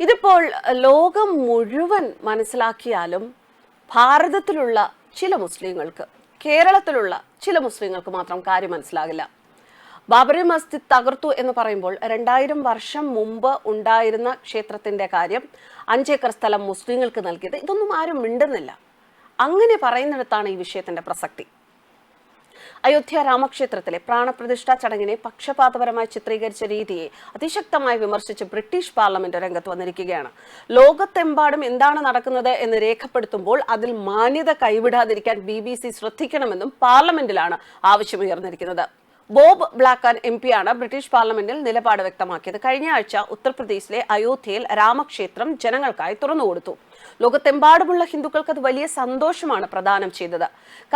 ഇതിപ്പോൾ ലോകം മുഴുവൻ മനസ്സിലാക്കിയാലും ഭാരതത്തിലുള്ള ചില മുസ്ലിങ്ങൾക്ക് കേരളത്തിലുള്ള ചില മുസ്ലിങ്ങൾക്ക് മാത്രം കാര്യം മനസ്സിലാകില്ല. ബാബറി മസ്ജിദ് തകർത്തു എന്ന് പറയുമ്പോൾ രണ്ടായിരം വർഷം മുമ്പ് ഉണ്ടായിരുന്ന ക്ഷേത്രത്തിന്റെ കാര്യം അഞ്ചേക്കർ സ്ഥലം മുസ്ലിങ്ങൾക്ക് നൽകിയത് ഇതൊന്നും ആരും മിണ്ടുന്നില്ല. അങ്ങനെ പറയുന്നിടത്താണ് ഈ വിഷയത്തിന്റെ പ്രസക്തി. അയോധ്യ രാമക്ഷേത്രത്തിലെ പ്രാണപ്രതിഷ്ഠാ ചടങ്ങിനെ പക്ഷപാതപരമായി ചിത്രീകരിച്ച രീതിയെ അതിശക്തമായി വിമർശിച്ച് ബ്രിട്ടീഷ് പാർലമെന്റ് രംഗത്ത് വന്നിരിക്കുകയാണ്. ലോകത്തെമ്പാടും എന്താണ് നടക്കുന്നത് എന്ന് രേഖപ്പെടുത്തുമ്പോൾ അതിൽ മാന്യത കൈവിടാതിരിക്കാൻ ബി ശ്രദ്ധിക്കണമെന്നും പാർലമെന്റിലാണ് ആവശ്യമുയർന്നിരിക്കുന്നത്. ബോബ് ബ്ലാക്കാൻ എം പിയാണ് ബ്രിട്ടീഷ് പാർലമെന്റിൽ നിലപാട് വ്യക്തമാക്കിയത്. കഴിഞ്ഞ ആഴ്ച ഉത്തർപ്രദേശിലെ അയോധ്യയിൽ രാമക്ഷേത്രം ജനങ്ങൾക്കായി തുറന്നുകൊടുത്തു ലോകത്തെമ്പാടുമുള്ള ഹിന്ദുക്കൾക്ക് അത് വലിയ സന്തോഷമാണ് പ്രദാനം ചെയ്തത്.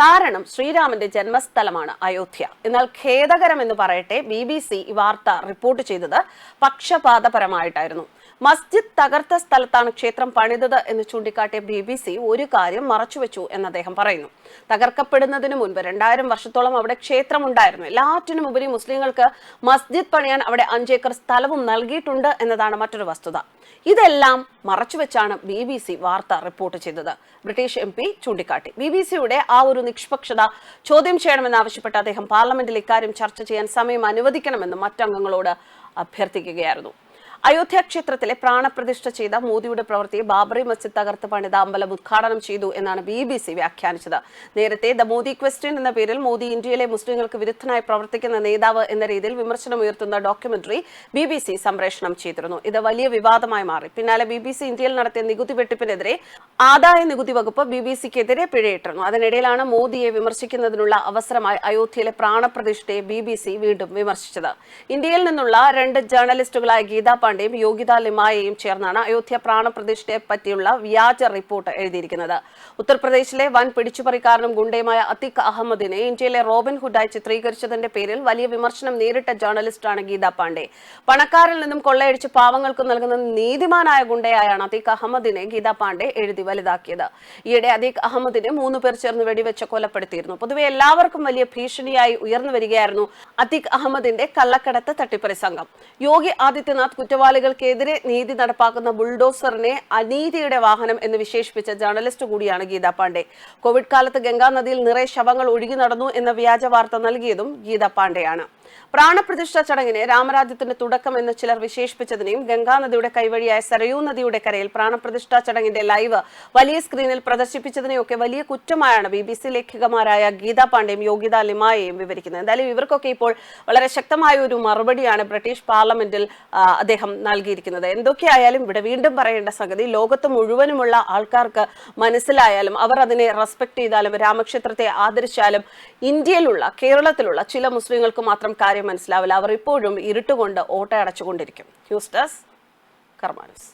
കാരണം ശ്രീരാമന്റെ ജന്മസ്ഥലമാണ് അയോധ്യ. എന്നാൽ ഖേദകരമെന്ന് പറയട്ടെ ബി ബി സി ഈ വാർത്ത റിപ്പോർട്ട് ചെയ്തത് പക്ഷപാതപരമായിട്ടായിരുന്നു. മസ്ജിദ് തകർത്ത സ്ഥലത്താണ് ക്ഷേത്രം പണിതത് എന്ന് ചൂണ്ടിക്കാട്ടിയ ബി ബി സി ഒരു കാര്യം മറച്ചുവെച്ചു എന്ന് അദ്ദേഹം പറയുന്നു. തകർക്കപ്പെടുന്നതിന് മുൻപ് രണ്ടായിരം വർഷത്തോളം അവിടെ ക്ഷേത്രം ഉണ്ടായിരുന്നു എല്ലാറ്റിനും ഉപരി മുസ്ലിങ്ങൾക്ക് മസ്ജിദ് പണിയാൻ അവിടെ അഞ്ചേക്കർ സ്ഥലവും നൽകിയിട്ടുണ്ട് എന്നതാണ് മറ്റൊരു വസ്തുത. ഇതെല്ലാം മറച്ചുവെച്ചാണ് ബി ബി സി വാർത്ത റിപ്പോർട്ട് ചെയ്തത്. ബ്രിട്ടീഷ് എം പി ചൂണ്ടിക്കാട്ടി. ബി ബി സിയുടെ ആ ഒരു നിഷ്പക്ഷത ചോദ്യം ചെയ്യണമെന്നാവശ്യപ്പെട്ട് അദ്ദേഹം പാർലമെന്റിൽ ഇക്കാര്യം ചർച്ച ചെയ്യാൻ സമയം അനുവദിക്കണമെന്നും മറ്റംഗങ്ങളോട് അഭ്യർത്ഥിക്കുകയായിരുന്നു. അയോധ്യ ക്ഷേത്രത്തിലെ പ്രാണപ്രതിഷ്ഠ ചെയ്ത മോദിയുടെ പ്രവൃത്തിയെ ബാബറി മസ്ജിദ് തകർത്ത് പണിത അമ്പലം ഉദ്ഘാടനം ചെയ്തു എന്നാണ് ബി ബി സി വ്യാഖ്യാനിച്ചത്. നേരത്തെ ദ മോദി ക്വസ്റ്റ്യൻ എന്ന പേരിൽ മോദി ഇന്ത്യയിലെ മുസ്ലിങ്ങൾക്ക് വിരുദ്ധനായി പ്രവർത്തിക്കുന്ന നേതാവ് എന്ന രീതിയിൽ വിമർശനം ഉയർത്തുന്ന ഡോക്യുമെന്ററി ബി ബി സി സംപ്രേഷണം ചെയ്തിരുന്നു. ഇത് വലിയ വിവാദമായി മാറി. പിന്നാലെ ബി ബി സി ഇന്ത്യയിൽ നടത്തിയ നികുതി വെട്ടിപ്പിനെതിരെ ആദായ നികുതി വകുപ്പ് ബി ബി സിക്കെതിരെ പിഴയിട്ടിരുന്നു. അതിനിടയിലാണ് മോദിയെ വിമർശിക്കുന്നതിനുള്ള അവസരമായി അയോധ്യയിലെ പ്രാണപ്രതിഷ്ഠയെ ബി ബി സി വീണ്ടും വിമർശിച്ചത്. ഇന്ത്യയിൽ നിന്നുള്ള രണ്ട് ജേർണലിസ്റ്റുകളായ ഗീതാ പാണ്ഡെയും യോഗിത ലിമായയും ചേർന്നാണ് അയോധ്യ പ്രാണപ്രതിഷ്ഠയെ പറ്റിയുള്ള വ്യാജ റിപ്പോർട്ട് എഴുതിയിരിക്കുന്നത്. ഉത്തർപ്രദേശിലെ വൻ പിടിച്ചുപറിക്കാരനും ഗുണ്ടയുമായ അത്തിഖ് അഹമ്മദിനെ ഇന്ത്യയിലെ റോബിൻ ഹുഡായി ചിത്രീകരിച്ചതിന്റെ പേരിൽ വലിയ വിമർശനം നേരിട്ട ജേർണലിസ്റ്റാണ് ഗീത പാണ്ഡെ. പണക്കാരിൽ നിന്നും കൊള്ളയടിച്ച് പാവങ്ങൾക്ക് നൽകുന്ന നീതിമാനായ ഗുണ്ടയായാണ് അത്തീഖ് അഹമ്മദിനെ ഗീത പാണ്ഡെ എഴുതി വലുതാക്കിയത്. ഈയിടെ അദീഖ് അഹമ്മദിനെ മൂന്ന് പേർ ചേർന്ന് വെടിവെച്ച് കൊലപ്പെടുത്തിയിരുന്നു. പൊതുവെ എല്ലാവർക്കും വലിയ ഭീഷണിയായി ഉയർന്നു വരികയായിരുന്നു അത്തീഖ് അഹമ്മദിന്റെ കള്ളക്കടത്ത് തട്ടിപ്പറി സംഘം യോഗി ആദിത്യനാഥ് കുറ്റവാളികൾക്കെതിരെ നീതി നടപ്പാക്കുന്ന ബുൾഡോസറിനെ അനീതിയുടെ വാഹനം എന്ന് വിശേഷിപ്പിച്ച ജേർണലിസ്റ്റ് കൂടിയാണ് ഗീതാ പാണ്ഡെ. കോവിഡ് കാലത്ത് ഗംഗാനദിയിൽ നിറയെ ശവങ്ങൾ ഒഴുകി നടന്നു എന്ന വ്യാജ വാർത്ത നൽകിയതും ഗീതാ പാണ്ഡെയാണ്. പ്രാണപ്രതിഷ്ഠ ചടങ്ങിനെ രാമരാജ്യത്തിന്റെ തുടക്കം എന്ന് ചിലർ വിശേഷിപ്പിച്ചതിനെയും ഗംഗാനദിയുടെ കൈവഴിയായ സരയൂ നദിയുടെ കരയിൽ പ്രാണപ്രതിഷ്ഠാ ചടങ്ങിന്റെ ലൈവ് വലിയ സ്ക്രീനിൽ പ്രദർശിപ്പിച്ചതിനെയൊക്കെ വലിയ കുറ്റമായാണ് ബി ബി സി ലേഖികമാരായ ഗീതാ പാണ്ഡെയും യോഗിത ലിമായയും വിവരിക്കുന്നത്. എന്തായാലും ഇവർക്കൊക്കെ ഇപ്പോൾ വളരെ ശക്തമായ ഒരു മറുപടിയാണ് ബ്രിട്ടീഷ് പാർലമെന്റിൽ അദ്ദേഹം നൽകിയിരിക്കുന്നത്. എന്തൊക്കെയായാലും ഇവിടെ വീണ്ടും പറയേണ്ട സംഗതി ലോകത്ത് മുഴുവനുമുള്ള ആൾക്കാർക്ക് മനസ്സിലായാലും അവർ അതിനെ റെസ്പെക്ട് ചെയ്താലും രാമക്ഷേത്രത്തെ ആദരിച്ചാലും ഇന്ത്യയിലുള്ള കേരളത്തിലുള്ള ചില മുസ്ലിങ്ങൾക്ക് മാത്രം കാര്യം മനസ്സിലാവില്ല. അവർ ഇപ്പോഴും ഇരുട്ടുകൊണ്ട് ഓട്ടയടച്ചുകൊണ്ടിരിക്കും. News desk കർമാനസ്